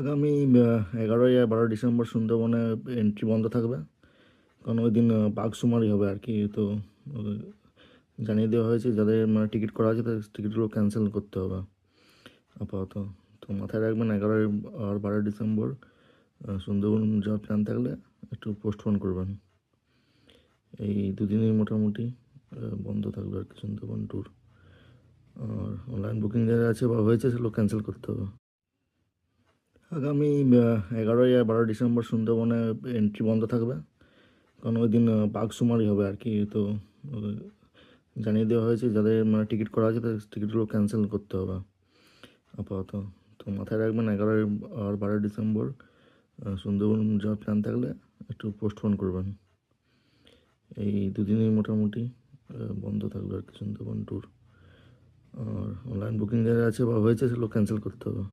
আগামী এগারোই আর বারোই ডিসেম্বর সুন্দরবনে এন্ট্রি বন্ধ থাকবে। কারণ ওই দিন বাঘসুমারি হবে আর কি, তো জানিয়ে দেওয়া হয়েছে যাদের মানে টিকিট করা আছে তাদের টিকিটগুলো ক্যান্সেল করতে হবে আপাতত। তো মাথায় রাখবেন, এগারোই আর বারোই ডিসেম্বর সুন্দরবন যাওয়ার প্ল্যান থাকলে একটু পোস্টপোন করবেন। এই দুদিনই মোটামুটি বন্ধ থাকবে আর কি সুন্দরবন ট্যুর আর অনলাইন বুকিং যারা আছে বা হয়েছে সেগুলো ক্যান্সেল করতে হবে। আগামী এগারোই আর বারোই ডিসেম্বর সুন্দরবনে এন্ট্রি বন্ধ থাকবে। কারণ ওই দিন বাঘসুমারি হবে আর কি, তো জানিয়ে দেওয়া হয়েছে যাদের মানে টিকিট করা আছে তাদের টিকিটগুলো ক্যান্সেল করতে হবে আপাতত। তো মাথায় রাখবেন, এগারোই আর বারোই ডিসেম্বর সুন্দরবন যাওয়ার প্ল্যান থাকলে একটু পোস্টপোন করবেন। এই দুদিনই মোটামুটি বন্ধ থাকবে আর কি সুন্দরবন ট্যুর আর অনলাইন বুকিং যারা আছে বা হয়েছে সেগুলো ক্যান্সেল করতে হবে।